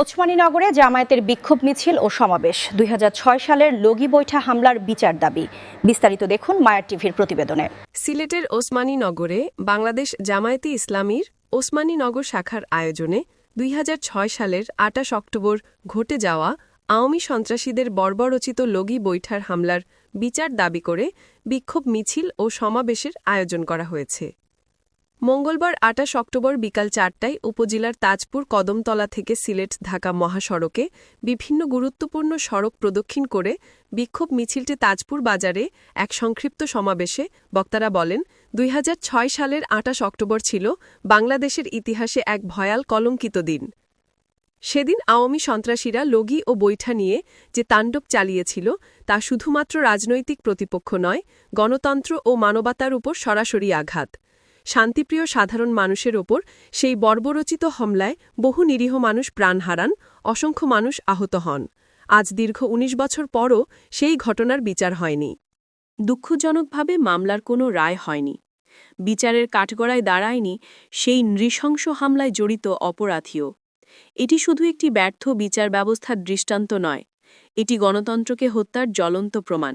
ওসমানীনগরে জামায়াতের বিক্ষোভ মিছিল ও সমাবেশ। দুই হাজার ছয় সালের লগি বৈঠা হামলার বিচার দাবি। বিস্তারিত দেখুন মায়ার টিভির প্রতিবেদনে। সিলেটের ওসমানীনগরে বাংলাদেশ জামায়াতে ইসলামীর ওসমানীনগর শাখার আয়োজনে দুই হাজার ছয় সালের আটাশ অক্টোবর ঘটে যাওয়া আওয়ামী সন্ত্রাসীদের বর্বরচিত লগি বৈঠার হামলার বিচার দাবি করে বিক্ষোভ মিছিল ও সমাবেশের আয়োজন করা হয়েছে। মঙ্গলবার আটাশ অক্টোবর বিকাল চারটায় উপজেলার তাজপুর কদমতলা থেকে সিলেট ঢাকা মহাসড়কে বিভিন্ন গুরুত্বপূর্ণ সড়ক প্রদক্ষিণ করে বিক্ষোভ মিছিলটি তাজপুর বাজারে এক সংক্ষিপ্ত সমাবেশে বক্তারা বলেন, দুই হাজার ছয় সালের আটাশ অক্টোবর ছিল বাংলাদেশের ইতিহাসে এক ভয়াল কলঙ্কিত দিন। সেদিন আওয়ামী সন্ত্রাসীরা লগি ও বৈঠা নিয়ে যে তাণ্ডব চালিয়েছিল তা শুধুমাত্র রাজনৈতিক প্রতিপক্ষ নয়, গণতন্ত্র ও মানবতার উপর সরাসরি আঘাত। শান্তিপ্রিয় সাধারণ মানুষের ওপর সেই বর্বরচিত হামলায় বহু নিরীহ মানুষ প্রাণ হারান, অসংখ্য মানুষ আহত হন। আজ দীর্ঘ ১৯ বছর পরও সেই ঘটনার বিচার হয়নি। দুঃখজনকভাবে মামলার কোনো রায় হয়নি। বিচারের কাঠগড়ায় দাঁড়ায়নি সেই নৃশংস হামলায় জড়িত অপরাধীও। এটি শুধু একটি ব্যর্থ বিচার ব্যবস্থার দৃষ্টান্ত নয়, এটি গণতন্ত্রকে হত্যার জ্বলন্ত প্রমাণ।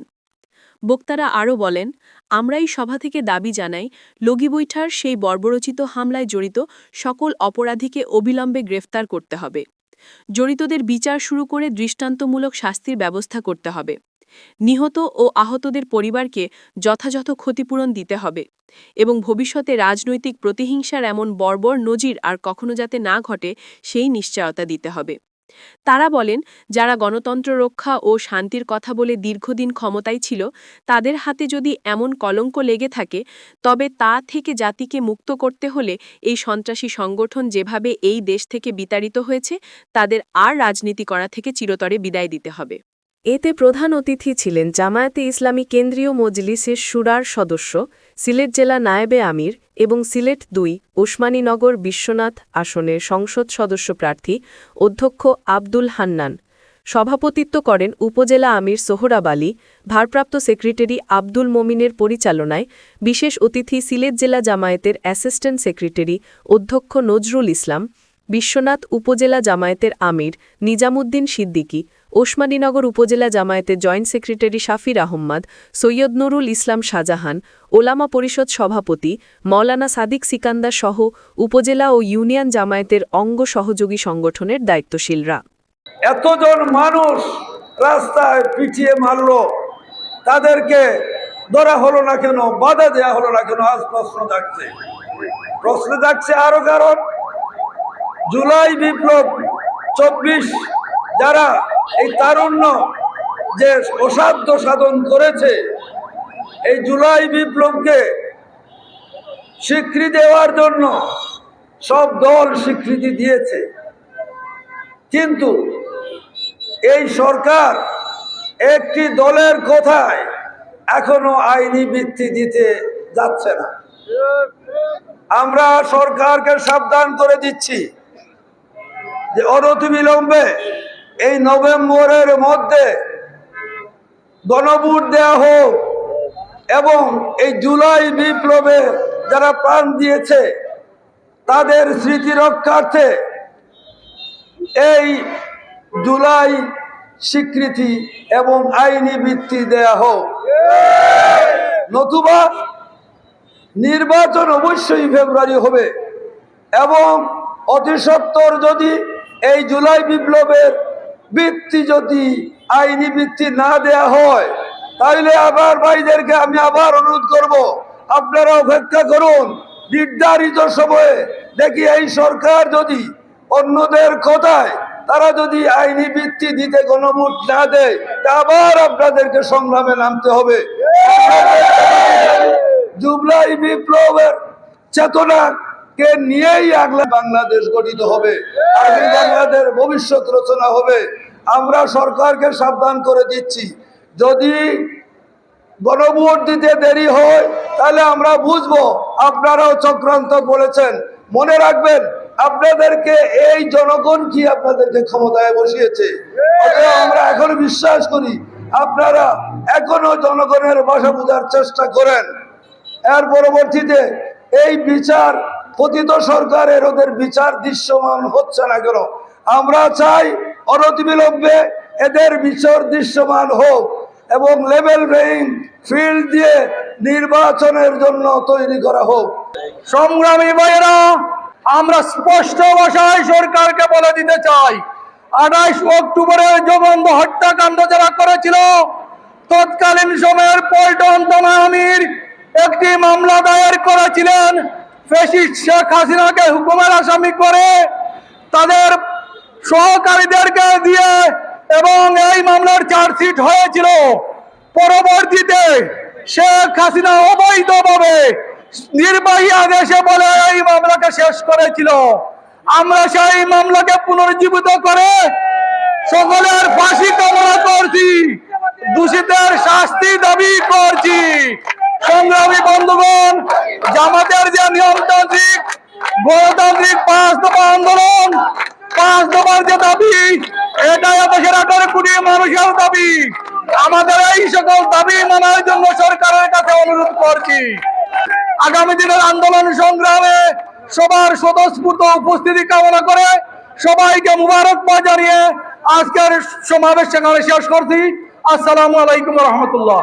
বক্তারা আরও বলেন, আমরাই সভা থেকে দাবি জানাই লগিবৈঠার সেই বর্বরচিত হামলায় জড়িত সকল অপরাধীকে অবিলম্বে গ্রেফতার করতে হবে। জড়িতদের বিচার শুরু করে দৃষ্টান্তমূলক শাস্তির ব্যবস্থা করতে হবে। নিহত ও আহতদের পরিবারকে যথাযথ ক্ষতিপূরণ দিতে হবে এবং ভবিষ্যতে রাজনৈতিক প্রতিহিংসার এমন বর্বর নজির আর কখনো যাতে না ঘটে, সেই নিশ্চয়তা দিতে হবে। তারা বলেন, যারা গণতন্ত্র রক্ষা ও শান্তির কথা বলে দীর্ঘদিন ক্ষমতায় ছিল, তাদের হাতে যদি এমন কলঙ্ক লেগে থাকে, তবে তা থেকে জাতিকে মুক্ত করতে হলে এই সন্ত্রাসী সংগঠন যেভাবে এই দেশ থেকে বিতাড়িত হয়েছে, তাদের আর রাজনীতি করা থেকে চিরতরে বিদায় দিতে হবে। এতে প্রধান অতিথি ছিলেন জামায়াতে ইসলামী কেন্দ্রীয় মজলিসের সুরার সদস্য, সিলেট জেলা নায়েবে আমির এবং সিলেট দুই ওসমানীনগর বিশ্বনাথ আসনের সংসদ সদস্য প্রার্থী অধ্যক্ষ আব্দুল হান্নান। সভাপতিত্ব করেন উপজেলা আমির সোহরাব আলী, ভারপ্রাপ্ত সেক্রেটারি আব্দুল মমিনের পরিচালনায় বিশেষ অতিথি সিলেট জেলা জামায়াতের অ্যাসিস্ট্যান্ট সেক্রেটারি অধ্যক্ষ নজরুল ইসলাম বিশ্বনাথ উপজেলা জামায়াতের আমির নিজামুদ্দিন সিদ্দিকী, ওসমানীনগর উপজেলা জামায়াতের জয়েন্ট সেক্রেটারি শাফির আহম্মদ, সৈয়দ নুরুল ইসলাম শাহজাহান, ওলামা পরিষদ সভাপতি মৌলানা সাদিক সিকান্দার সহ উপজেলা ও ইউনিয়ন জামায়াতের অঙ্গ সহযোগী সংগঠনের দায়িত্বশীলরা। এতজন মানুষ রাস্তায় পিছিয়ে মারলো। তাদেরকে ধরা হলো না কেন? বাধা দেয়া হলো না কেন? আজ প্রশ্ন জাগছে। প্রশ্ন জাগছে আরও কারণ জুলাই বিপ্লব চব্বিশ যারা এই তারুণ্য যে অসাধ্য সাধন করেছে, এই জুলাই বিপ্লবকে স্বীকৃতি দেওয়ার জন্য সব দল স্বীকৃতি দিয়েছে। কিন্তু এই সরকার একটি দলের কথায় এখনও আইনি বৃত্তি দিতে যাচ্ছে না। আমরা সরকারকে সাবধান করে দিচ্ছি। যে অনতিবিলম্বে এই নভেম্বরের মধ্যে গণভোট দেয়া হোক এবং এই জুলাই বিপ্লবে যারা প্রাণ দিয়েছে, তাদের স্মৃতি রক্ষার্থে এই জুলাই স্বীকৃতি এবং আইনি বৃত্তি দেয়া হোক। নতুবা নির্বাচন অবশ্যই ফেব্রুয়ারি হবে এবং অতি সত্বর যদি এই জুলাই বিপ্লবের বৃত্তি যদি আইনি বৃত্তি না দেয়া হয় তাহলে আবার ভাইদেরকে আমি আবার অনুরোধ করব, আপনারা অপেক্ষা করুন, নির্ধারিত সময়ে দেখি এই সরকার যদি অন্যদের কথায় তারা যদি আইনি বৃত্তি দিতে গণভোট না দেয়, তা আবার আপনাদেরকে সংগ্রামে নামতে হবে। জুবলাই বিপ্লবের চেতনাকে নিয়েই আগলা বাংলাদেশ গঠিত হবে? আগামী বাংলাদেশ ভবিষ্যৎ রচনা হবে। আমরা সরকারকে সাবধান করে দিচ্ছি। যদি গণভোট দিতে দেরি হয়, তাহলে আমরা বুঝব, আপনারাও চক্রান্ত বলেছেন মনে রাখবেন, আপনাদেরকে এই জনগণ কি আপনাদেরকে ক্ষমতায় বসিয়েছে? আমরা এখন বিশ্বাস করি, আপনারা এখনও জনগণের ভাষা বোঝার চেষ্টা করেন। এর পরবর্তীতে এই বিচার পতিত সরকারের ওদের বিচার দৃশ্যমান হচ্ছে না কেন? আমরা চাই অনতিবিলম্বে এদের বিচার দৃশ্যমান হোক এবং লেভেল প্লেয়িং ফিল্ড দিয়ে নির্বাচনের জন্য তৈরি করা হোক। সংগ্রামী ভাইয়েরা, আমরা স্পষ্ট ভাষায় সরকারকে বলে দিতে চাই, আঠাইশ অক্টোবরে জঘন্য হত্যাকাণ্ড যারা করেছিল, তৎকালীন সময়ের পল্টন আমির একটি মামলা দায়ের করেছিলেন। ফেসিস্ট শেখ হাসিনাকে হুকুমের আসামি করে তাদের সহকারীদেরকে দিয়ে এবং এই মামলার চার্জশিট হয়েছিল। পরবর্তীতে শেখ হাসিনা অবৈধভাবে নির্বাহী আদেশে বলে এই মামলাকে শেষ করেছিল। আমরা সেই মামলাকে পুনর্জীবিত করে সকলের ফাঁসি কামনা করছি দূষিতের শাস্তি দাবি করছি। সংগ্রামী বন্ধুগণ, জামাতের যে নিয়মতান্ত্রিক, গণতান্ত্রিক পাঁচ দফা আন্দোলন, পাঁচ দফার যে দাবি এটা দেশের আঠারো কোটি মানুষের দাবি। আমাদের এই সকল দাবি মানার জন্য সরকারের কাছে অনুরোধ করছি। আগামী দিনের আন্দোলন সংগ্রামে সবার স্বতঃস্ফূর্ত উপস্থিতি কামনা করে সবাইকে মুবারকবাদ জানিয়ে আজকের সমাবেশ সেখানে শেষ করছি। আসসালামু আলাইকুম রহমতুল্লাহ।